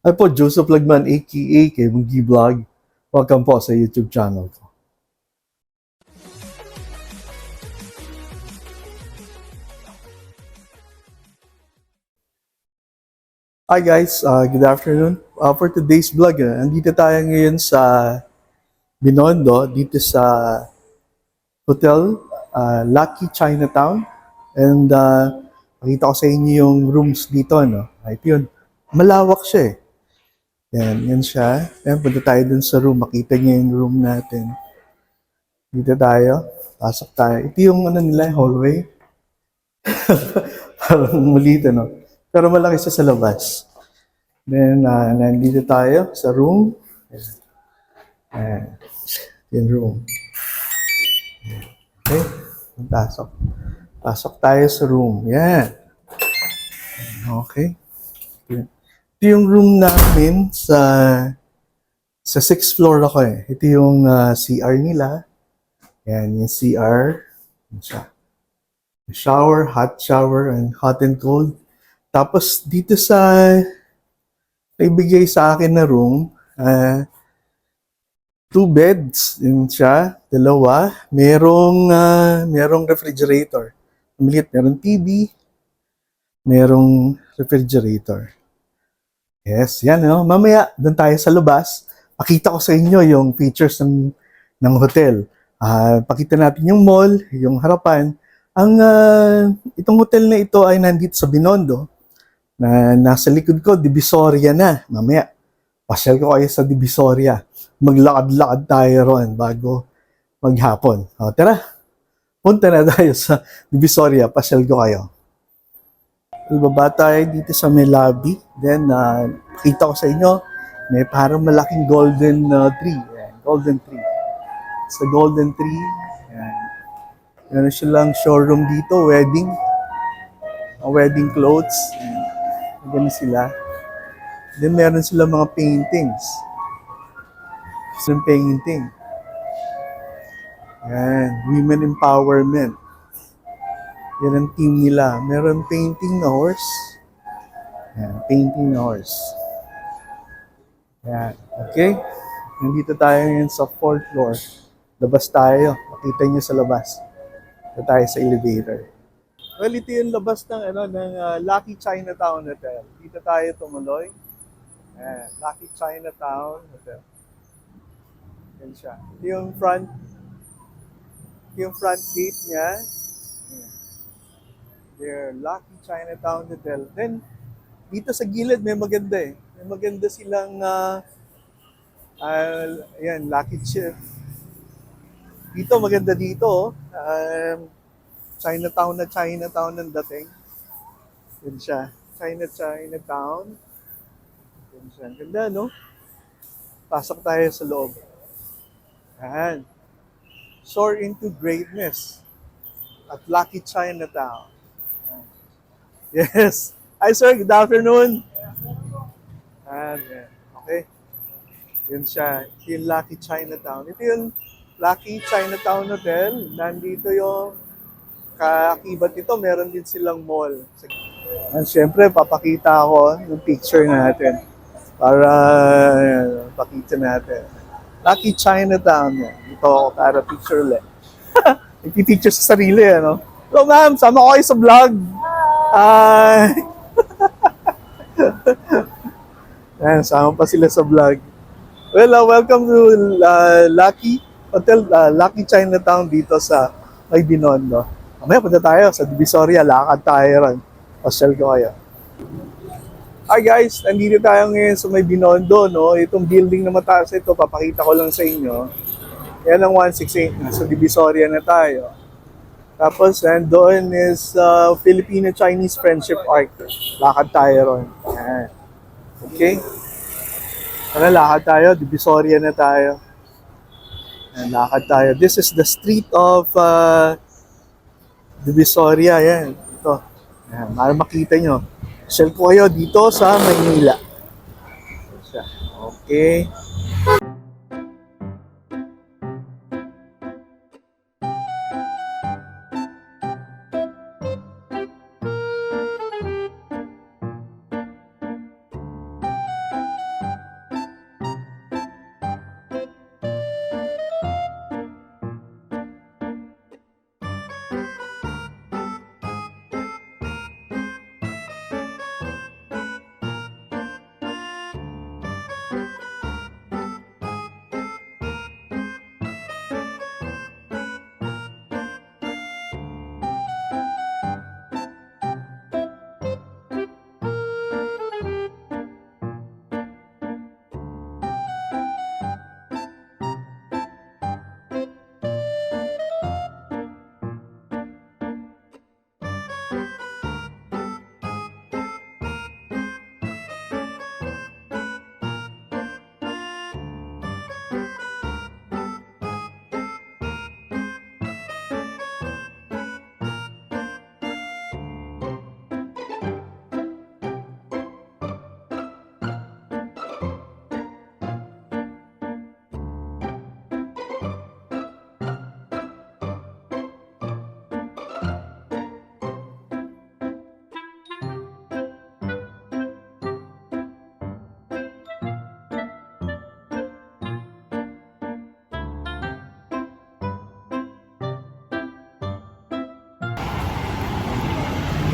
Ay po, Joseph Lagman, aka Kemugi Vlog. Welcome po sa YouTube channel ko. Hi guys, uh, good afternoon. Uh, for today's vlog, uh, andito tayo ngayon sa Binondo, dito sa Hotel uh, Lucky Chinatown. And uh, pakita ko sa inyo yung rooms dito, no? Right, yun. Malawak siya eh. Yan, yan siya. Yan, punta tayo dun sa room. Makita niyo yung room natin. Dito tayo. Pasok tayo. Ito yung ano nila, hallway. Parang maliit, no? Pero malaki siya sa labas. Then, uh, nandito tayo sa room. Ayan. Yung room. Okay. Pasok. Pasok tayo sa room. Yan. Okay. Ito yung room namin sa sa sixth floor ako eh. Ito yung uh, CR nila. Yan, yung CR. Siya. Shower, hot shower, and hot and cold. Tapos dito sa naibigay sa akin na room, ah, two beds yun siya, dalawa. Merong ah, merong refrigerator. Maliit, merong TV, merong refrigerator. Yes, yan no. Mamaya doon tayo sa labas. Pakita ko sa inyo yung features ng ng hotel. Ah, pakita natin yung mall, yung harapan. Ang ah, itong hotel na ito ay nandito sa Binondo na nasa likod ko, Divisoria na. Mamaya, pasyal ko kayo sa Divisoria. Maglakad-lakad tayo ron bago maghapon. O, tara, punta na tayo sa Divisoria. Pasyal ko kayo. Ibaba tayo dito sa may lobby. Then, uh, pakita ko sa inyo, may parang malaking golden uh, tree. Ayan, golden tree. Sa golden tree, ayan. Meron silang showroom dito, wedding. Mga wedding clothes. Ayan. Ganun sila. Then meron sila mga paintings. Some painting. Yan. Women empowerment. Yan ang team nila. Meron painting na horse. Yan. Painting na horse. Yan. Okay? Nandito tayo ngayon sa fourth floor. Labas tayo. Makita nyo sa labas. Ito tayo sa elevator. Well, ito yung labas ng, ano, ng ah, Lucky Chinatown Hotel. Dito tayo tumuloy. Ayan, Lucky Chinatown Hotel. Yan siya. Ito yung front, ito yung front gate niya. There, Lucky Chinatown Hotel. Then, dito sa gilid may maganda eh. May maganda silang, ah, ah, ayan, Lucky Chip. Dito, maganda dito. oh. Um, Chinatown na Chinatown ng dating. Yun siya. China Chinatown. Yun siya. Ganda, no? Pasok tayo sa loob. Yan. Soar into greatness at Lucky Chinatown. Yes. Hi, sir. Good afternoon. Yan. Okay. Yun siya. Ito yung Lucky Chinatown. Ito yung Lucky Chinatown Hotel. Nandito yung kaakibat nito, meron din silang mall. And syempre, papakita ko yung picture natin para uh, pakita natin. Lucky Chinatown. Ito ako para picture ulit. Ipipicture sa sarili, ano? Hello ma'am, sama ko kayo sa vlog. Hi! Ayan, sama pa sila sa vlog. Well, uh, welcome to uh, Lucky Hotel, uh, Lucky Chinatown dito sa May Binondo. Mamaya punta tayo sa Divisoria, lakad tayo ron. Pasyal ko kayo. Hi guys, nandito tayo ngayon sa may Binondo, no? Itong building na mataas ito, papakita ko lang sa inyo. Yan ang 168, nasa Divisoria na tayo. Tapos, doon is uh, Filipino-Chinese Friendship Arc. Lakad tayo ron. Yan. Okay? Tara, lakad tayo. Divisoria na tayo. Yan, lakad tayo. This is the street of uh, Divisoria, yan. Ito. Yan, para makita nyo. Shell ko kayo dito sa Maynila. Siya. Okay.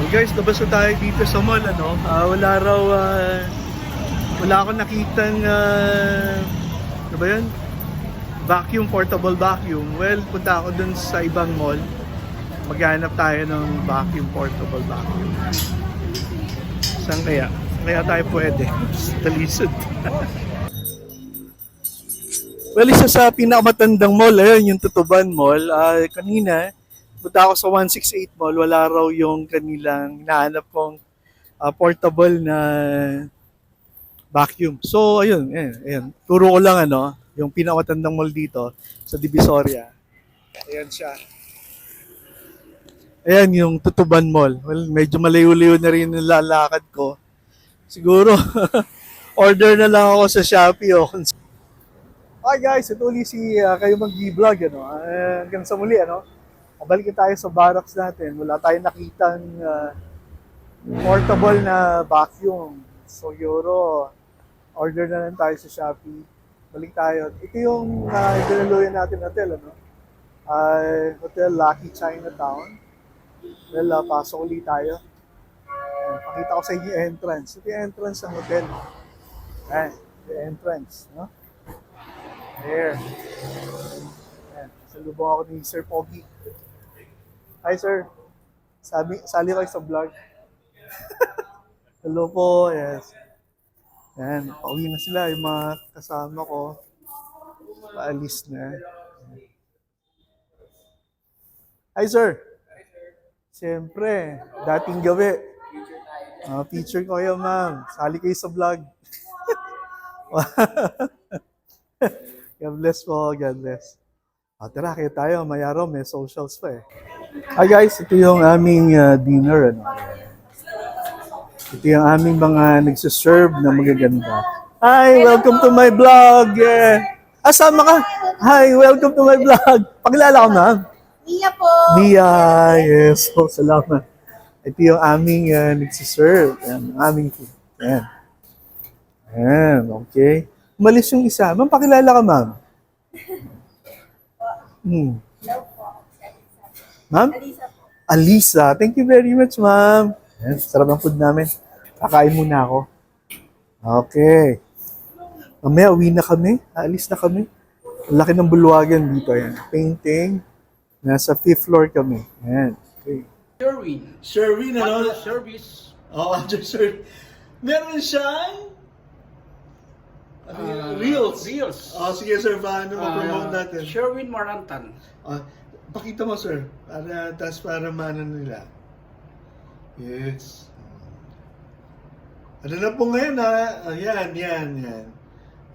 Guys, labas na tayo dito sa mall, ano? Ah, wala raw, ah, wala akong nakitang, ah, ano ba yun? Vacuum, portable vacuum. Well, punta ako dun sa ibang mall. Maghanap tayo ng vacuum, portable vacuum. Saan kaya? Kaya tayo pwede. Talisod. well, isa sa pinakamatandang mall, ayun, yung Tutuban Mall. Ah, kanina, punta ako sa 168 Mall, wala raw yung kanilang nahanap kong ah, portable na vacuum. So, ayun, ayun, ayun. Turo ko lang ano, yung pinakamatandang mall dito sa Divisoria. Ayan siya. Ayan yung Tutuban Mall. Well, medyo malayo-layo na rin yung lalakad ko. Siguro, order na lang ako sa Shopee o kung Hi guys, ito ulit si uh, kayo mag-vlog ano. Uh, hanggang sa muli ano. Balik tayo sa barracks natin. Wala tayong nakitang uh, portable na vacuum. So siguro order na lang tayo sa Shopee. Balik tayo. Ito yung uh, dinaluyan natin hotel ano. Uh, hotel Lucky Chinatown. Well, uh, pasok ulit tayo. Uh, pakita ko sa inyo yung entrance. Ito yung entrance ng hotel. Ayan, yung entrance. No? There. Salubong ako ni Sir Pogi. Hi, sir. Sabi, sali kayo sa vlog. Hello po. Yes. Yan. Pauwi na sila. Yung mga kasama ko. Paalis na. Hi, sir. Siyempre, dating gawi. Ah, feature ko kayo, ma'am. Sali kayo sa vlog. God bless po, God bless. Ah, tara, kaya tayo, mayaro, may socials pa eh. Hi guys, ito yung aming ah, dinner. Ano. Ito yung aming mga nagsiserve na magaganda. Hi, welcome to my vlog. Yeah. Asama ka? Hi, welcome to my vlog. Pakilala ka, ma'am. Mia po. Mia, yes po, salamat. Ito yung aming uh, nagsiserve. Yan, ang aming food. Yan. Yan, okay. Umalis yung isa. Ma'am, pakilala ka, ma'am. Hmm. Hello po. Ma'am? Alisa po. Alisa. Thank you very much, ma'am. Yan, sarap ng food namin. Kakain muna ako. Okay. Mamaya, uwi na kami. Aalis na kami. Ang laki ng bulwagan dito. Yan. Painting. Nasa fifth floor kami. Yan. Okay. Sherwin. Sherwin, Ano? Service. Oh, sir. Meron siyang ano yun? ah, Reels. Reels. Oh, sige sir, paano ma-promote Ah, natin? Sherwin Marantan. Ah, pakita mo sir, para, tas para maano nila. Yes. Ano na po ngayon ha? Ayan, yan, yan.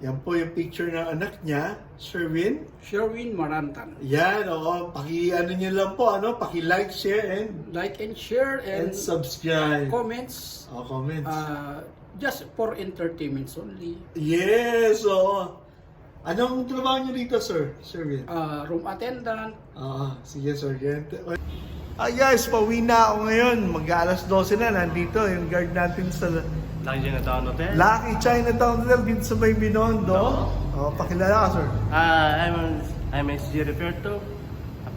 Yan po yung picture ng anak niya, Sherwin. Sherwin Marantan. Yan, oo. Paki, ano niyo lang po, ano? Paki-like, share, and, Like and share and and, subscribe. comments. Oh, comments. Uh, just for entertainments only. Yes, oo. Anong trabaho niyo dito, sir? Sir Vin? Uh, room attendant. Oo, sige, sir. Ay guys, pauwi na ako ngayon. Mag-alas 12 na, nandito yung guard natin sa Lucky Chinatown Hotel. Lucky Chinatown Hotel dito sa May Binondo. Oh, pakilala ka, sir. Uh, I'm I'm SG Roberto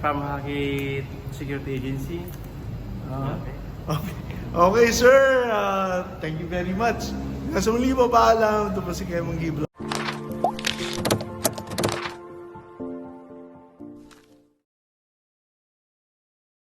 from Haki Security Agency. Ah. Okay. Okay. Okay, sir. Uh, thank you very much. Nasa muli pa paalam. Ito po si Kemong Giblo.